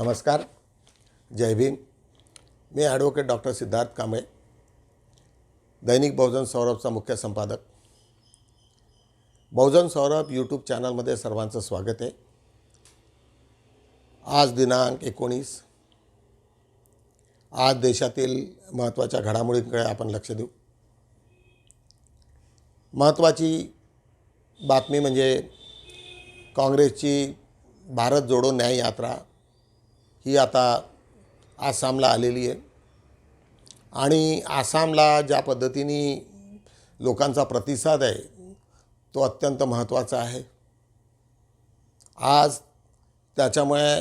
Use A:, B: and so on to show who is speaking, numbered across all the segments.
A: नमस्कार जय भीम. मी ॲडव्होकेट डॉक्टर सिद्धार्थ कांबळे दैनिक बहुजन सौरभचा मुख्य संपादक. बहुजन सौरभ यूट्यूब चॅनलमध्ये सर्वांचं स्वागत आहे. आज दिनांक एकोणीस. आज देशातील महत्त्वाच्या घडामोडींकडे आपण लक्ष देऊ. महत्त्वाची बातमी म्हणजे काँग्रेसची भारत जोडो न्याय यात्रा ही आता आसामला आलेली आहे. आणि आसामला ज्या पद्धतीने लोकांचा प्रतिसाद आहे तो अत्यंत महत्त्वाचा आहे. आज त्याच्यामुळे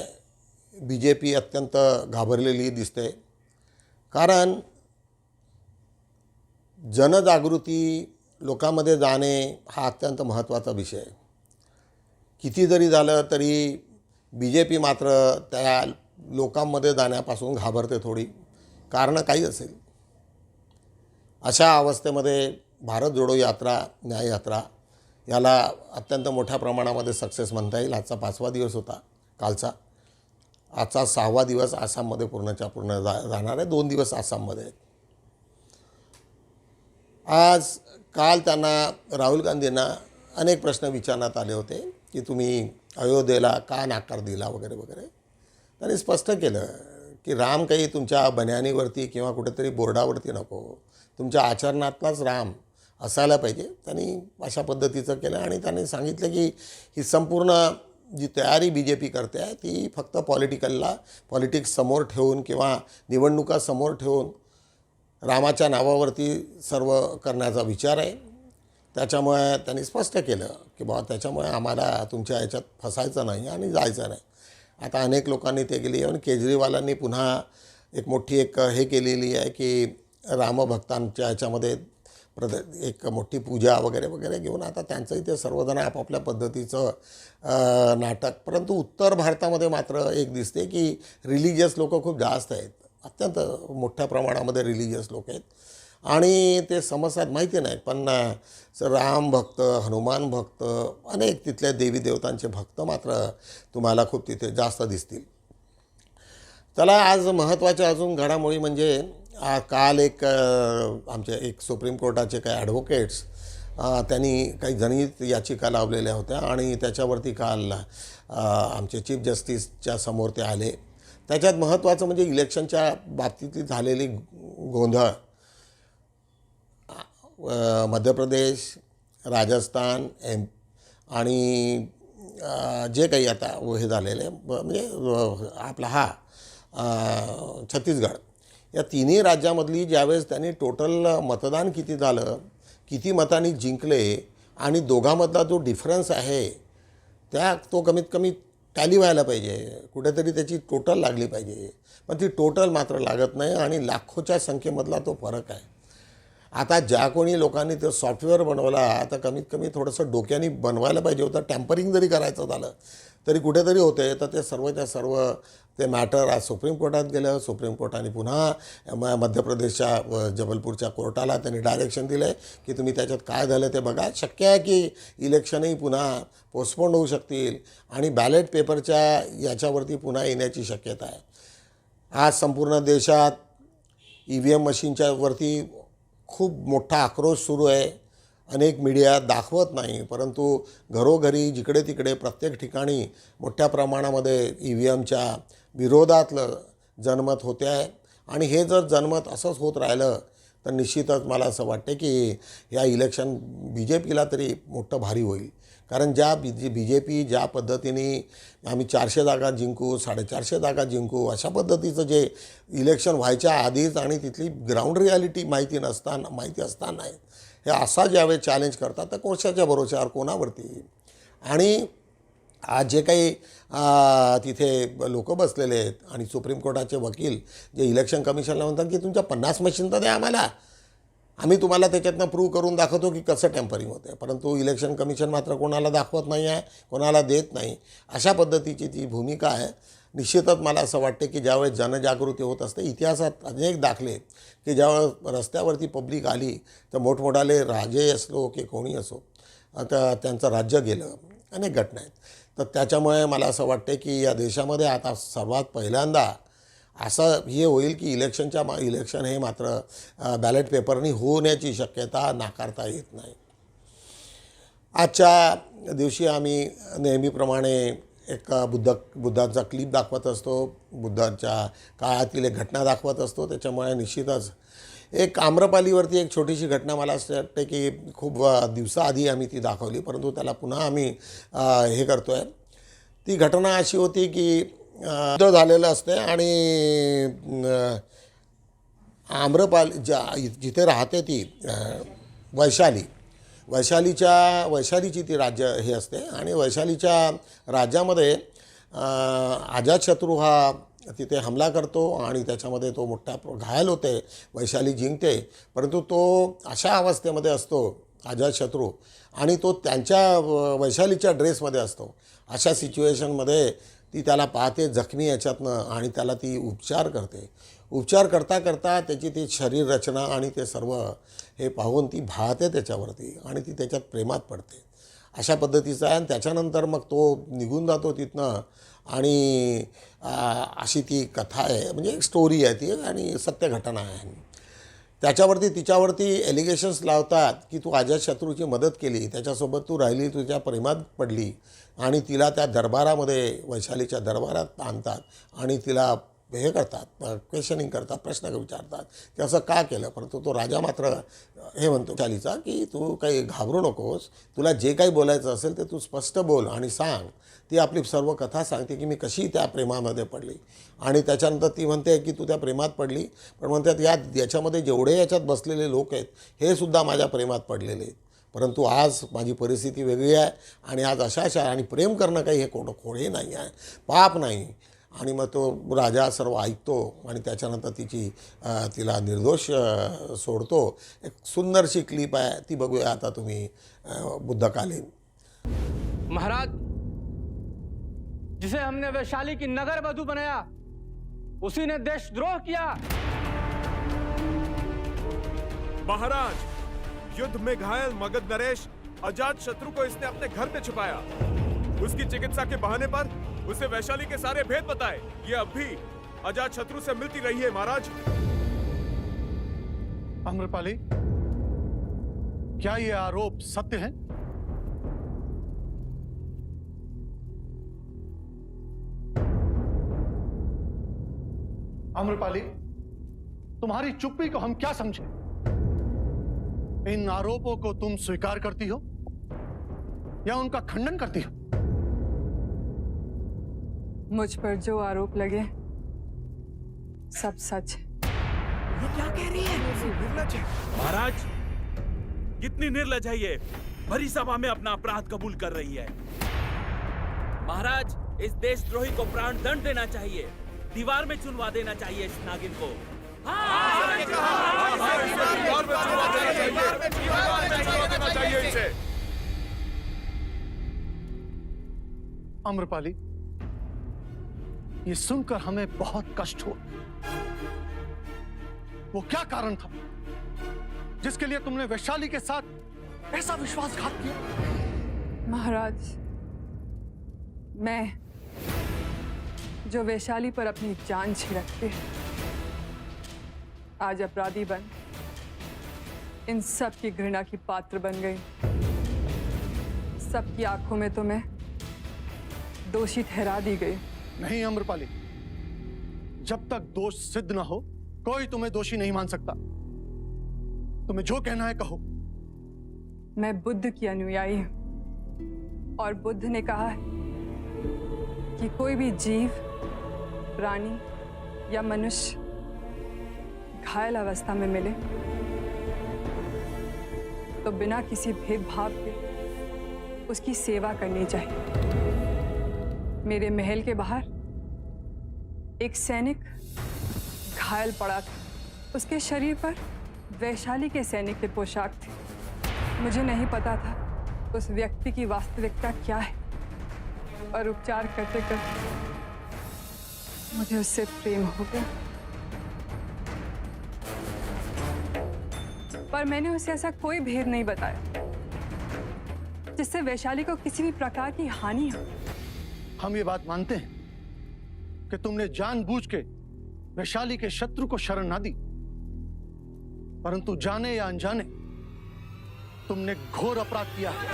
A: बी जे पी अत्यंत घाबरलेली दिसते. कारण जनजागृती लोकांमध्ये जाणे हा अत्यंत महत्त्वाचा विषय आहे. किती जरी झालं तरी बी जे पी मात्र त्या लोकांमध्ये जाण्यापासून घाबरते थोडी. कारणं काही असेल. अशा अवस्थेमध्ये भारत जोडो यात्रा न्याय यात्रा याला अत्यंत मोठ्या प्रमाणामध्ये सक्सेस म्हणता येईल. आजचा पाचवा दिवस होता कालचा. आजचा सहावा दिवस आसाममध्ये पूर्णच्या पूर्ण जा जाणार आहे. दोन दिवस आसाममध्ये आहेत. आज काल त्यांना राहुल गांधींना अनेक प्रश्न विचारण्यात आले होते की तुम्ही अयोध्येला का नाकार दिला वगैरे वगैरे. त्यांनी स्पष्ट केलं की राम काही तुमच्या बन्यानीवरती किंवा कुठेतरी बोर्डावरती नको. तुमच्या आचरणातलाच राम असायला पाहिजे. त्यांनी अशा पद्धतीचं केलं आणि त्यांनी सांगितलं की ही संपूर्ण जी तयारी बी जे पी करते आहे ती फक्त पॉलिटिकलला पॉलिटिक्स समोर ठेवून किंवा निवडणुका समोर ठेवून रामाच्या नावावरती सर्व करण्याचा विचार आहे. त्याच्यामुळे त्यांनी स्पष्ट केलं की बाबा त्याच्यामुळे आम्हाला तुमच्या याच्यात फसायचं नाही आणि जायचं नाही. आता अनेक लोकांनी ते केली. आणि केजरीवालांनी पुन्हा एक मोठी एक हे केलेली आहे की रामभक्तांच्या ह्याच्यामध्ये प्रद एक मोठी पूजा वगैरे वगैरे घेऊन आता त्यांचं इथे सर्वजण आपापल्या पद्धतीचं नाटक. परंतु उत्तर भारतामध्ये मात्र एक दिसते की रिलिजियस लोक खूप जास्त आहेत. अत्यंत मोठ्या प्रमाणामध्ये रिलिजियस लोक आहेत. आणि ते समस्यात माहिती नाही पण राम भक्त हनुमान भक्त अनेक तिथल्या देवी देवतांचे भक्त मात्र तुम्हाला खूप तिथे जास्त दिसतील. चला आज महत्त्वाच्या अजून घडामोडी म्हणजे काल एक आमचे एक सुप्रीम कोर्टाचे काही ॲडव्होकेट्स त्यांनी काही जनहित याचिका लावलेल्या होत्या आणि त्याच्यावरती काल आमचे चीफ जस्टिसच्या समोर ते आले. त्याच्यात महत्त्वाचं म्हणजे इलेक्शनच्या बाबतीतली झालेली गोंधळ मध्य प्रदेश राजस्थान एम आणि जे काही आता हे झालेलं आहे म्हणजे आपला हा छत्तीसगड या तिन्ही राज्यामधली ज्यावेळेस त्यांनी टोटल मतदान किती झालं किती मतांनी जिंकले आणि दोघांमधला जो डिफरन्स आहे त्या तो कमीत कमी टॅली व्हायला पाहिजे. कुठेतरी त्याची टोटल लागली पाहिजे. पण ती टोटल मात्र लागत नाही आणि लाखोच्या संख्येमधला तो फरक आहे. आता ज्या कोणी लोकांनी ते सॉफ्टवेअर बनवला आता कमीत कमी थोडंसं डोक्याने बनवायला पाहिजे होतं. टॅम्परिंग जरी करायचं झालं तरी कुठेतरी होते. तर ते सर्वच्या सर्व ते मॅटर आज सुप्रीम कोर्टात गेलं. सुप्रीम कोर्टाने पुन्हा म मध्य प्रदेशच्या जबलपूरच्या कोर्टाला त्यांनी डायरेक्शन दिलं आहे की तुम्ही त्याच्यात काय झालं ते बघा. शक्य आहे की इलेक्शनही पुन्हा पोस्टपोन होऊ शकतील आणि बॅलेट पेपरच्या याच्यावरती पुन्हा येण्याची शक्यता आहे. आज संपूर्ण देशात ई व्ही एम मशीनच्या वरती खूप मोठा आक्रोश सुरू आहे. अनेक मीडिया दाखवत नाही परंतु घरोघरी जिकडे तिकडे प्रत्येक ठिकाणी मोठ्या प्रमाणामध्ये ई व्ही एमच्या विरोधातलं जनमत होते आहे. आणि हे जर जनमत असंच होत राहिलं तर निश्चितच मला असं वाटते की या इलेक्शन बी जे पीला तरी मोठं भारी होईल. कारण ज्या B J B J P ज्या पद्धतीने आम्ही चारशे जागा जिंकू साडेचारशे जागा जिंकू अशा पद्धतीचं जे इलेक्शन व्हायच्या आधीच आणि तिथली ग्राउंड रियालिटी माहिती नसताना माहिती असताना हे असा ज्यावेळेस चॅलेंज करतात तर कोशाच्या भरोश्यावर कोणावरती? आणि आज जे काही तिथे लोक बसलेले आहेत आणि सुप्रीम कोर्टाचे वकील जे इलेक्शन कमिशनला म्हणतात की तुमच्या पन्नास मशीन तर द्या आम्हाला. आम्ही तुम्हाला त्याच्यातनं प्रूव्ह करून दाखवतो की कसं टेम्परिंग होतं परंतु इलेक्शन कमिशन मात्र कोणाला दाखवत नाही आहे कोणाला देत नाही. अशा पद्धतीची ती भूमिका आहे. निश्चितच मला असं वाटते की ज्यावेळेस जनजागृती होत असते इतिहासात अनेक दाखले की ज्यावेळेस रस्त्यावरती पब्लिक आली तर मोठमोठाले राजे असलो की कोणी असो आता त्यांचं राज्य गेलं अनेक घटना आहेत. तर त्याच्यामुळे मला असं वाटते की या देशामध्ये आता सर्वात पहिल्यांदा असं हे होईल की इलेक्शनच्या मा इलेक्शन हे मात्र बॅलेट पेपरनी होण्याची शक्यता नाकारता येत नाही. आजच्या दिवशी आम्ही नेहमीप्रमाणे एक बुद्ध बुद्धांचा क्लिप दाखवत असतो. बुद्धांच्या काळातील एक घटना दाखवत असतो. त्याच्यामुळे निश्चितच एक आम्रपालीवरती एक छोटीशी घटना मला असं वाटते की खूप दिवसाआधी आम्ही ती दाखवली. परंतु त्याला पुन्हा आम्ही हे करतो आहे ती घटना अशी होती की झालेलं असते आणि आम्रपाल ज्या जिथे राहते ती वैशाली. वैशालीच्या वैशालीची ती राज्य हे असते आणि वैशालीच्या राज्यामध्ये अजातशत्रू हा तिथे हमला करतो आणि त्याच्यामध्ये तो मोठा घायल होते वैशाली जिंकते. परंतु तो अशा अवस्थेमध्ये असतो अजातशत्रू आणि तो त्यांच्या वैशालीच्या ड्रेसमध्ये असतो. अशा सिच्युएशनमध्ये ती त्याला पाहते जखमी याच्यातनं आणि त्याला ती उपचार करते. उपचार करता करता त्याची ती शरीर रचना आणि ते सर्व हे पाहून ती भाळते त्याच्यावरती आणि ती त्याच्यात प्रेमात पडते. अशा पद्धतीचा आहे आणि त्याच्यानंतर मग तो निघून जातो तिथनं आणि अशी ती कथा आहे. म्हणजे एक स्टोरी आहे ती आणि सत्य घटना आहे. त्याच्यावरती तिच्यावरती एलिगेशन्स लावतात की तू अजातशत्रूची मदत केली त्याच्यासोबत तू राहिली तुझ्या प्रेमात पडली आणि तिला त्या दरबारामध्ये वैशालीच्या दरबारात आणतात आणि तिला हे करतात क्वेश्चनिंग करतात प्रश्न विचारतात. की असं का केलं? परंतु तो राजा मात्र हे म्हणतो चालीचा की तू काही घाबरू नकोस. तुला जे काही बोलायचं असेल ते तू स्पष्ट बोल आणि सांग. ती आपली सर्व कथा सांगते की मी कशी त्या प्रेमामध्ये पडली. आणि त्याच्यानंतर ती म्हणते की तू त्या प्रेमात पडली. पण म्हणतात या याच्यामध्ये जेवढे याच्यात बसलेले लोक आहेत हे सुद्धा माझ्या प्रेमात पडलेले आहेत. परंतु आज माझी परिस्थिती वेगळी आहे आणि आज अशा अशा आणि प्रेम करणं काही हे कोण कोणी नाही आहे. पाप नाही. आणि मग तो राजा सर्व ऐकतो आणि त्याच्यानंतर तिची तिला निर्दोष सोडतो. एक सुंदरशी क्लिप आहे ती बघूया आता तुम्ही बुद्धकालीन.
B: महाराज जिसे हमने वैशाली की नगर वधु बनाया उसी ने देशद्रोह किया।
C: महाराज युद्ध में घायल मगध नरेश अजात शत्रु को इसने अपने घर में छुपाया। उसकी चिकित्सा के बहाने पर उसे वैशाली के सारे भेद बताए। ये अब भी अजात शत्रु से मिलती रही है, महाराज।
D: अम्रपाली क्या ये आरोप सत्य है? अम्रपाली तुम्हारी चुप्पी को हम क्या समझे? इन आरोपों को तुम स्वीकार करती हो या उनका खंडन करती हो?
E: मुझ पर जो आरोप लगे सब सच। है?
F: महाराज कितनी निर्लज है ये। भरी सभा में अपना अपराध कबूल कर रही है। महाराज इस देशद्रोही को प्राण दंड देना चाहिए। दीवार में चुनवा देना चाहिए इस नागिन को।
C: चाहिए इसे।
D: अम्रपाली ये सुनकर हमें बहुत कष्ट हुआ। वो क्या कारण था? जिसके लिए तुमने वैशाली के साथ ऐसा विश्वासघात किया?
E: महाराज, मैं जो वैशाली पर अपनी जान छिड़कते आज अपराधी बन, इन सब की घृणा की पात्र बन गई। सबकी आँखों में तो मैं दोषी ठहरा दी गई।
D: नहीं, अम्रपाली। जब तक दोष सिद्ध ना हो, कोई तुम्हें दोषी नहीं मान सकता। तुम्हें जो कहना है कहो।
E: मैं बुद्ध की अनुयायी हूँ, और बुद्ध ने कहा है कि कोई भी जीव, प्राणी या मनुष्य घायल अवस्था में मिले तो बिना किसी भेदभाव के उसकी सेवा करनी चाहिए। मेरे महल के बाहर एक सैनिक घायल पड़ा था। उसके शरीर पर वैशाली के सैनिक के पोशाक थे। मुझे नहीं पता था उस व्यक्ति की वास्तविकता क्या है और उपचार करते करते मुझे उससे प्रेम हो गया। पर मैंने उसे ऐसा कोई भेद नहीं बताया, जिससे वैशाली को किसी भी प्रकार की हानि हो।
D: हम ये बात मानते हैं कि तुमने जानबूझ के वैशाली के शत्रु को शरण ना दी परंतु जाने या अनजाने, तुमने घोर अपराध किया है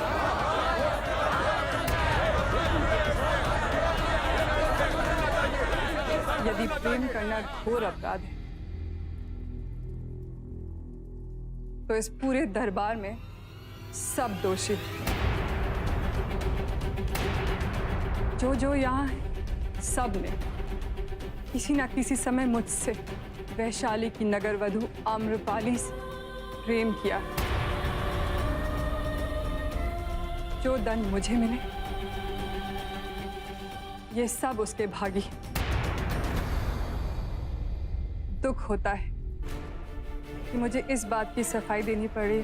E: यदि प्रेम करना घोर अपराध है तो इस पूरे दरबार में सब दोषी। जो जो यहाँ है, सबने किसी ना किसी समय मुझसे वैशाली की नगर वधु आम्रपाली से प्रेम किया। जो दंड मुझे मिले, ये सब उसके भागी। दुख होता है कि मुझे इस बात की सफ़ाई देनी पड़ी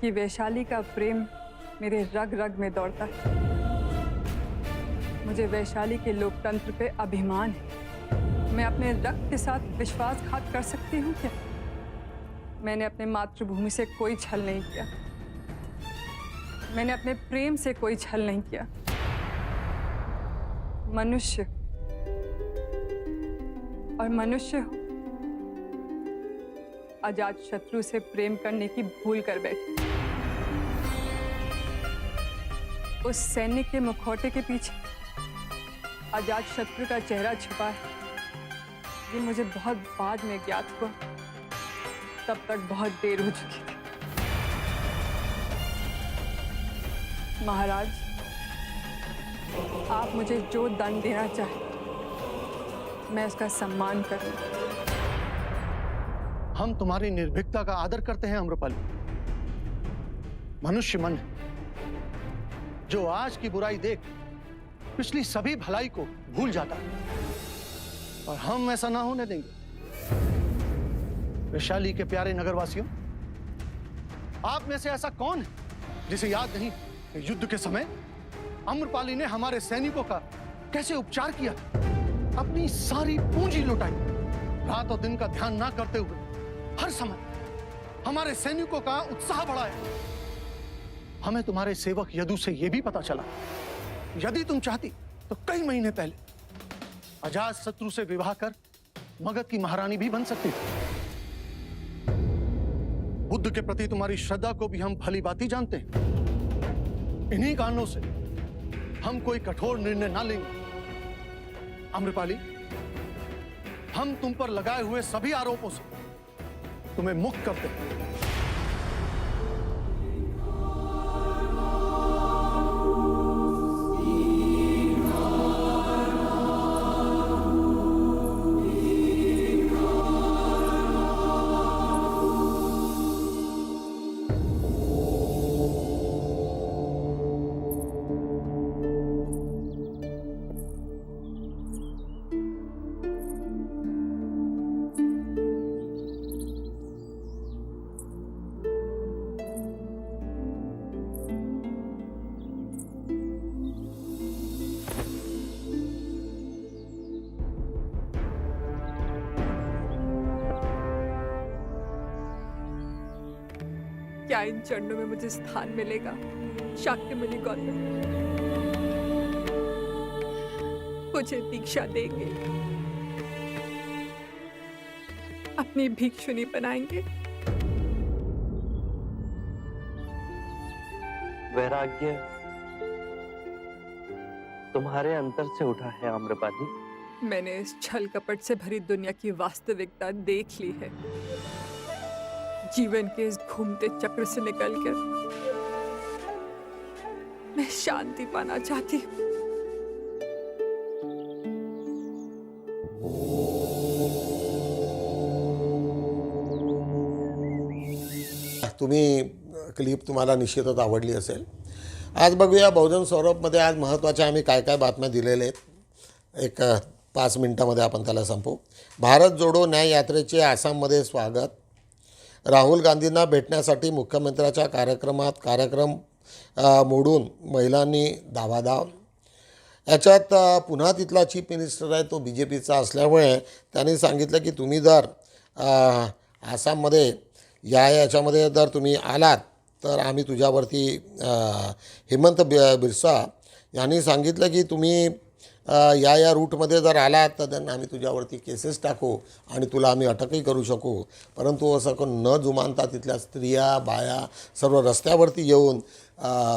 E: कि वैशाली का प्रेम मेरे रग रग में दौड़ता है। मुझे वैशाली के लोकतंत्र पे अभिमान है। मैं अपने रक्त के साथ विश्वासघात कर सकती हूँ क्या? मैंने अपने मातृभूमि से कोई छल नहीं किया। मैंने अपने प्रेम से कोई छल नहीं किया। मनुष्य। और मनुष्य हो। शत्रु से प्रेम करने की भूल कर बैठे। उस सैनिक के मुखौटे के पीछे अजात शत्रु का चेहरा छुपा है। ये मुझे बहुत बाद में ज्ञात हुआ। तब तक बहुत देर हो चुकी थी। महाराज, आप मुझे जो दंड देना चाहें, मैं उसका सम्मान करूँगी
D: हम तुम्हारी निर्भीकता का आदर करते हैं, अम्रपाली। मनुष्य मन जो आज की बुराई देख पिछली सभी भलाई को भूल जाता है। और हम ऐसा ना होने देंगे। वैशाली के प्यारे नगरवासियों, आप में से ऐसा कौन है जिसे याद नहीं युद्ध के समय अम्रपाली ने हमारे सैनिकों का कैसे उपचार किया? अपनी सारी पूंजी लुटाई। रात और दिन का ध्यान ना करते हुए, हर समय हमारे सैनिकों का उत्साह बढ़ाया। हमें तुम्हारे सेवक यदु से यह भी पता चला यदि तुम चाहती तो कई महीने पहले अजात शत्रु से विवाह कर मगध की महारानी भी बन सकती थी। बुद्ध के प्रति तुम्हारी श्रद्धा को भी हम भली बात जानते हैं। इन्हीं कारणों से हम कोई कठोर निर्णय ना लेंगे। अम्रपाली हम तुम पर लगाए हुए सभी आरोपों से तुम्हें मुक्त करते हैं
E: क्या इन चरणों में मुझे स्थान मिलेगा। शाक्यमुनि गौतम। मुझे दीक्षा देंगे। अपनी भिक्षुनी बनाएँगे।
G: वैराग्य तुम्हारे अंतर से उठा है आम्रपाली।
E: मैंने इस छल कपट से भरी दुनिया की वास्तविकता देख ली है। जीवन के इस घूमते चक्र से निकलकर मैं शांति पाना चाहती हूँ।
A: तुम्ही क्लिप तुम्हाला निश्चितच आवडली असेल. आज बघूया बहुजन सौरभमध्ये आज महत्त्वाच्या आम्ही काय काय बातम्या दिलेल्या आहेत. एक पाच मिनटामध्ये आपण त्याला संपू भारत जोडो न्याय यात्रेचे आसाममध्ये स्वागत. राहुल गांधींना भेटण्यासाठी मुख्यमंत्र्याच्या कार्यक्रमात कार्यक्रम मोडून महिलांनी धावाधाव. याच्यात पुन्हा तिथला चीफ मिनिस्टर आहे तो बी जे पीचा असल्यामुळे त्यांनी सांगितलं की तुम्ही जर आसाममध्ये या याच्यामध्ये जर तुम्ही आलात तर आम्ही तुझ्यावरती हेमंत बि बिरसा यांनी सांगितलं की तुम्ही या या रूटमध्ये जर आलात तर त्यांना आम्ही तुझ्यावरती केसेस टाकू आणि तुला आम्ही अटकही करू शकू. परंतु असं कोण न जुमानता तिथल्या स्त्रिया बाया सर्व रस्त्यावरती येऊन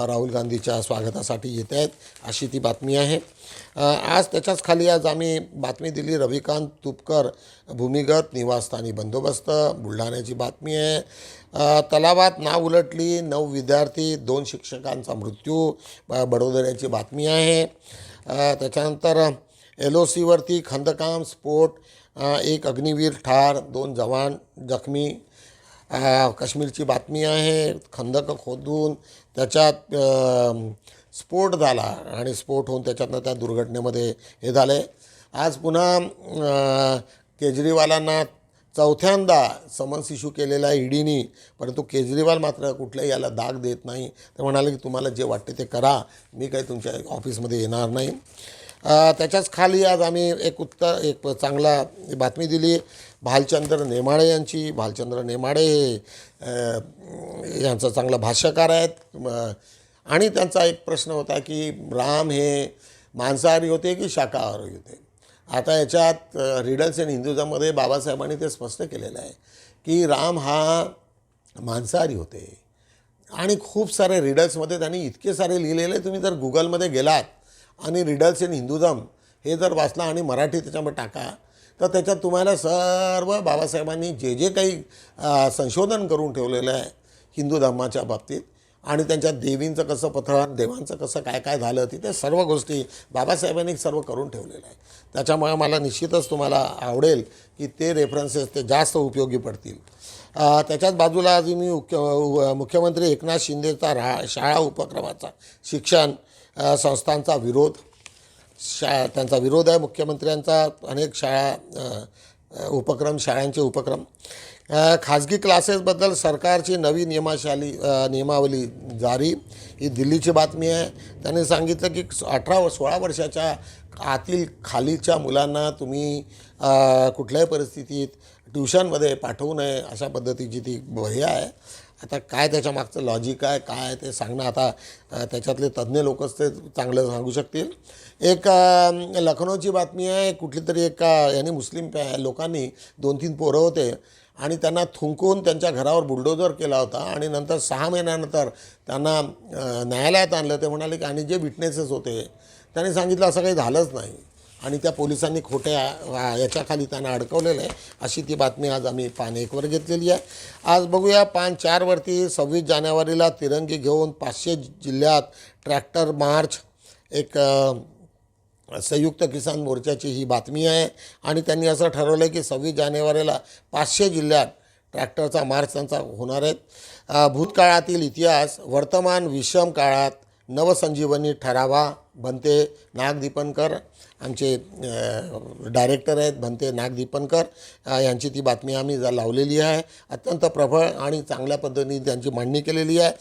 A: राहुल गांधीच्या स्वागतासाठी येत आहेत अशी ती बातमी आहे. आज त्याच्याच खाली आज आम्ही बातमी दिली. रविकांत तुपकर भूमिगत निवासस्थानी बंदोबस्त बुलढाण्याची बातमी आहे. तलावात नाव उलटली नऊ विद्यार्थी दोन शिक्षकांचा मृत्यू ब- बडोदऱ्याची बातमी आहे. त्याच्यानंतर एल ओ सीवरती खंदकाम स्फोट एक अग्निवीर ठार दोन जवान जखमी काश्मीरची बातमी आहे खंदक खोदून त्याच्यात स्फोट झाला आणि स्फोट होऊन त्याच्यातनं त्या दुर्घटनेमध्ये हे झाले. आज पुन्हा केजरीवालांना चौथ्यांदा समन्स इश्यू केलेला आहे ईडीनी परंतु केजरीवाल मात्र कुठल्याही याला दाग देत नाही. ते म्हणाले की तुम्हाला जे वाटते ते करा. मी काही तुमच्या ऑफिसमध्ये येणार नाही. त्याच्याच खाली आज आम्ही एक उत्तर एक चांगला बातमी दिली. भालचंद्र नेमाडे यांची. भालचंद्र नेमाडे हे यांचा चांगला भाष्यकार आहेत. आणि त्यांचा एक प्रश्न होता की राम हे मांसाहारी होते की शाकाहारी होते? आता याच्यात रिडल्स अँड हिंदुझममध्ये बाबासाहेबांनी ते स्पष्ट केलेलं आहे की राम हा मांसाहारी होते. आणि खूप सारे रिडल्समध्ये त्यांनी इतके सारे लिहिलेले तुम्ही जर गुगलमध्ये गेलात आणि रिडल्स इन हिंदुझम हे जर वाचला आणि मराठी त्याच्यामध्ये टाका तर त्याच्यात तुम्हाला सर्व बाबासाहेबांनी जे जे काही संशोधन करून ठेवलेलं आहे हिंदू धर्माच्या बाबतीत आणि त्यांच्या देवींचं कसं पथन देवांचं कसं काय काय झालं तिथे सर्व गोष्टी बाबासाहेबांनी सर्व करून ठेवलेलं आहे त्याच्यामुळे मला निश्चितच तुम्हाला आवडेल की ते रेफरन्सेस ते जास्त उपयोगी पडतील. त्याच्याच बाजूला आज मी मुख्य मुख्यमंत्री एकनाथ शिंदेचा रा शाळा उपक्रमाचा शिक्षण संस्थांचा विरोध शा त्यांचा विरोध आहे. मुख्यमंत्र्यांचा अनेक शाळा उपक्रम शाळांचे उपक्रम. खाजगी क्लासेसबद्दल सरकारची नवी नियमाशाली नियमावली जारी. ही दिल्लीची बातमी आहे. त्यांनी सांगितलं की अठरा व सोळा वर्षाच्या आतील खालीच्या मुलांना तुम्ही कुठल्याही परिस्थितीत ट्युशनमध्ये पाठवू नये अशा पद्धतीची ती हे आहे. आता काय त्याच्या मागचं लॉजिक आहे काय ते सांगणं आता त्याच्यातले तज्ज्ञ लोकच ते चांगलं सांगू शकतील. एक लखनौची बातमी आहे कुठली तरी एका यांनी मुस्लिम लोकांनी दोन तीन पोरं होते आणि त्यांना थुंकून त्यांच्या घरावर बुलडोजर केला होता आणि नंतर सहा महिन्यानंतर त्यांना न्यायालयात आणलं. ते म्हणाले की आणि जे विटनेसेस होते त्यांनी सांगितलं असं काही झालंच नाही. आणि त्या पोलिसांनी खोट्या याच्याखाली त्यांना अडकवलेलं आहे. अशी ती बातमी आज आम्ही पान एकवर घेतलेली आहे. आज बघूया पान चारवरती सव्वीस जानेवारीला तिरंगी घेऊन पाचशे जिल्ह्यात ट्रॅक्टर मार्च एक संयुक्त किसान मोर्चाची ही बातमी आहे. आणि त्यांनी असं ठरवलं आहे की सव्वीस जानेवारीला पाचशे जिल्ह्यात ट्रॅक्टरचा मार्च त्यांचा होणार आहे. भूतकाळातील इतिहास वर्तमान विषम काळात नवसंजीवनी ठरावा बनते. नागदीपनकर आमचे डायरेक्टर आहेत भंते नागदीपनकर यांची ती बातमी आम्ही जा लावलेली आहे. अत्यंत प्रबळ आणि चांगल्या पद्धतीने त्यांची मांडणी केलेली आहे.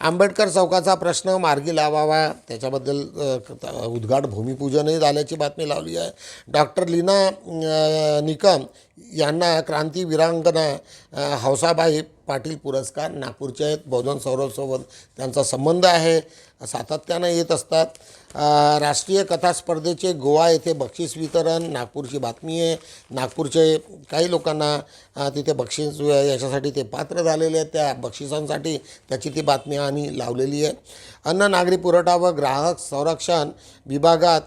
A: आंबेडकर चौकाचा प्रश्न मार्गी लावावा त्याच्याबद्दल उद्घाट भूमिपूजनही झाल्याची बातमी लावली आहे. डॉक्टर लीना निकम यांना क्रांती वीरांगना हौसाबाई पाटील पुरस्कार नागपूरचे आहेत. बहुजन सौरभसोबत त्यांचा संबंध आहे. सातत्यानं येत असतात. राष्ट्रीय कथा स्पर्धेचे गोवा येथे बक्षीस वितरण नागपूरची बातमी आहे. नागपूरचे काही लोकांना तिथे बक्षीस याच्यासाठी ते पात्र झालेले आहेत. त्या बक्षिसांसाठी त्याची ती बातमी आम्ही लावलेली आहे. अन्न नागरी पुरवठा व ग्राहक संरक्षण विभागात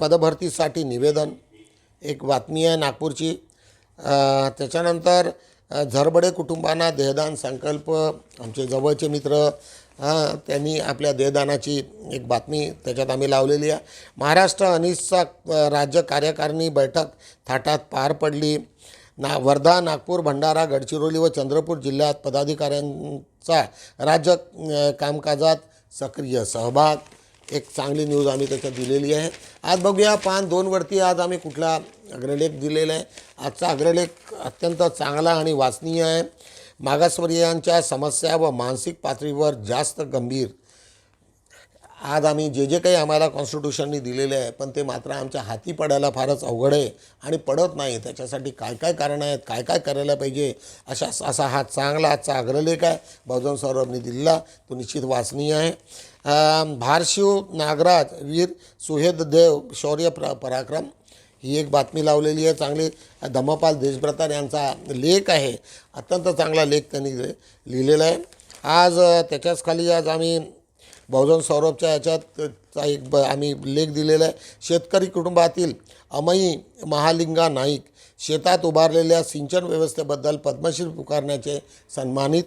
A: पदभरतीसाठी निवेदन. एक बातमी आहे नागपूरची. त्याच्यानंतर झरबडे कुटुंबांना देहदान संकल्प आमचे जवळचे मित्र हां त्यांनी आपल्या देहदानाची एक बातमी त्याच्यात आम्ही लावलेली आहे. महाराष्ट्र अनिसचा राज्य कार्यकारिणी बैठक थाटात पार पडली. ना वर्धा नागपूर भंडारा गडचिरोली व चंद्रपूर जिल्ह्यात पदाधिकाऱ्यांचा राज्य कामकाजात सक्रिय सहभाग एक चांगली न्यूज आम्ही त्याच्यात दिलेली आहे. आज बघूया पान दोनवरती आज आम्ही कुठला अग्रलेख दिलेला आहे. आजचा अग्रलेख अत्यंत चांगला आणि वाचनीय आहे. मागासवर्गीयांच्या समस्या व मानसिक पातळीवर जास्त गंभीर आज आम्ही जे जे काही आम्हाला कॉन्स्टिट्यूशननी दिलेले आहे पण ते मात्र आमच्या हाती पडायला फारच अवघड आहे आणि पडत नाही त्याच्यासाठी काय काय कारणं आहेत काय काय करायला पाहिजे अशा असा हा चांगला आजचा अग्रलेख आहे. बहुजन सौरभने दिलेला तो निश्चित वाचनीय आहे. भारशिव नागराज वीर सुहेद देव शौर्य प्र पराक्रम ही एक बातमी लावलेली आहे. चांगली धम्मपाल देशभ्रतार यांचा लेख आहे. अत्यंत चांगला लेख त्यांनी लिहिलेला आहे. आज त्याच्याच खाली आज आम्ही बहुजन सौरभच्या याच्यात चा एक ब आम्ही लेख दिलेला आहे. शेतकरी कुटुंबातील अमयी महालिंगा नाईक शेतात उभारलेल्या सिंचन व्यवस्थेबद्दल पद्मश्री पुकारण्याचे सन्मानित.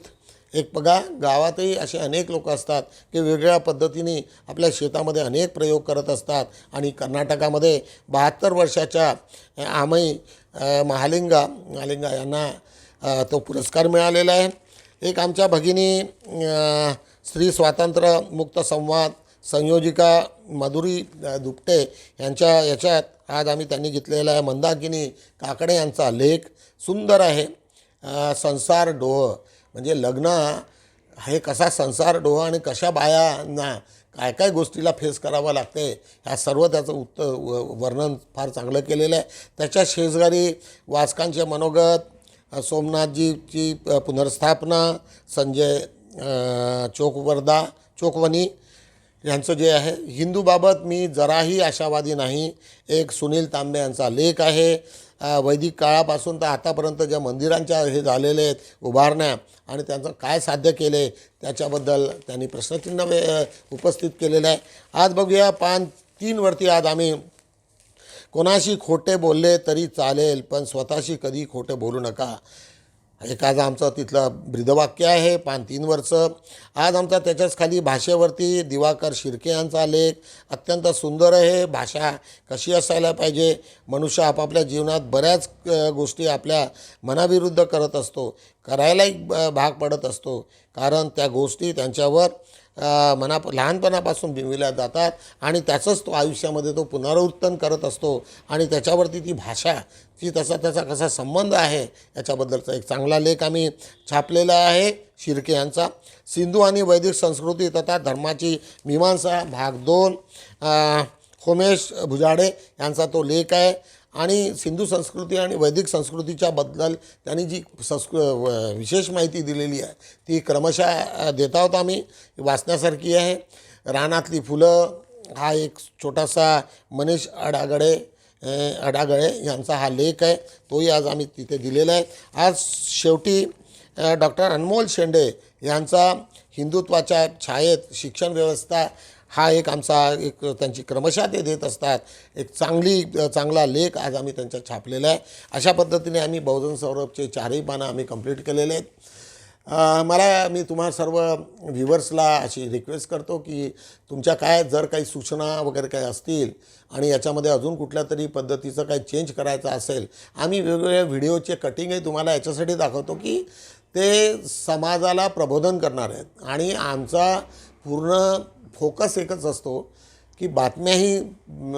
A: एक बघा गावातही असे अनेक लोक असतात की वेगवेगळ्या पद्धतीने आपल्या शेतामध्ये अनेक प्रयोग करत असतात. आणि कर्नाटकामध्ये बहात्तर वर्षाच्या आमई महालिंगा महालिंगा यांना तो पुरस्कार मिळालेला आहे. एक आमच्या भगिनी स्त्री स्वातंत्र्य मुक्त संवाद संयोजिका मधुरी दुपटे यांच्या याच्यात आज आम्ही त्यांनी घेतलेला आहे. मंदाकिनी काकडे यांचा लेख सुंदर आहे. संसार डोह. म्हणजे लग्न हे कसा संसार डोह आणि कशा बायांना काय काय गोष्टीला फेस करावं लागते ह्या सर्व त्याचं उत्तर व- वर्णन फार चांगलं केलेलं आहे. त्याच्या शेजारी वाचकांचे मनोगत सोमनाथजीची पुनर्स्थापना संजय अ, चोकवर्दा चोकवनी यांचं जे आहे हिंदूबाबत मी जराही आशावादी नाही. एक सुनील तांबे यांचा लेख आहे. वैदिक काळापासून तर आतापर्यंत ज्या मंदिरांच्या हे झालेले आहेत उभारण्या आणि त्यांचं काय साध्य केले त्याच्याबद्दल त्यांनी प्रश्नचिन्ह वे- उपस्थित केलेलं आहे. आज बघूया पान तीनवरती आज आम्ही कोणाशी खोटे बोलले तरी चालेल पण स्वतःशी कधी खोटे बोलू नका. एक आज आमचं तिथलं ब्रीदवाक्य आहे पान तीन वर्षं आज आमचा त्याच्याच खाली भाषेवरती दिवाकर शिर्के यांचा लेख. अत्यंत सुंदर आहे भाषा कशी असायला पाहिजे? मनुष्य आपापल्या जीवनात बऱ्याच गोष्टी आपल्या मनाविरुद्ध करत असतो. करायलाही भाग पडत असतो. कारण त्या गोष्टी त्यांच्यावर मना लहानपणापासून बिंबिल्या जातात आणि त्याचंच तो आयुष्यामध्ये तो पुनरावृत्तन करत असतो आणि त्याच्यावरती ती भाषा ती तसा त्याचा कसा संबंध आहे याच्याबद्दलचा एक चांगला लेख आम्ही छापलेला आहे शिर्के यांचा. सिंधू आणि वैदिक संस्कृती तथा धर्माची मीमांसा भाग दोन होमेश भुजाडे यांचा तो लेख आहे. आणि सिंधू संस्कृती आणि वैदिक संस्कृतीच्याबद्दल त्यांनी जी संस्कृ विशेष माहिती दिलेली आहे ती क्रमशः देत आहोत आम्ही वाचण्यासारखी आहे. रानातली फुलं हा एक छोटासा मनीष अडागडे अडागळे यांचा हा लेख आहे तोही आज आम्ही तिथे दिलेला आहे. आज शेवटी डॉक्टर अनमोल शेंडे यांचा हिंदुत्वाच्या छायेत शिक्षण व्यवस्था हा एक आमचा एक त्यांची क्रमशः ते देत असतात. एक चांगली चांगला लेख आज आम्ही त्यांच्या छापलेला आहे. अशा पद्धतीने आम्ही बहुजन सौरभचे चारही पानं आम्ही कंप्लीट केलेले आहेत. मला मी तुम्हा सर्व व्ह्युअर्सला अशी रिक्वेस्ट करतो की तुमच्या काय जर काही सूचना वगैरे काही असतील आणि याच्यामध्ये अजून कुठल्या तरी पद्धतीचं काही चेंज करायचं असेल आम्ही वेगवेगळ्या व्हिडिओचे कटिंगही तुम्हाला याच्यासाठी दाखवतो की ते समाजाला प्रबोधन करणार आहेत. आणि आमचा पूर्ण फोकस एकच असतो की बातम्याही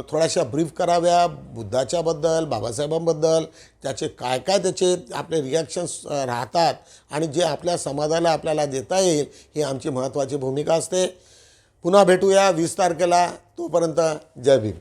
A: थोड्याशा ब्रीफ कराव्या बुद्धाच्याबद्दल बाबासाहेबांबद्दल त्याचे काय काय त्याचे आपले रिॲक्शन्स राहतात आणि जे आपल्या समाजाला आपल्याला देता येईल ही आमची महत्त्वाची भूमिका असते. पुन्हा भेटूया वीस तारखेला. तोपर्यंत जय भीम.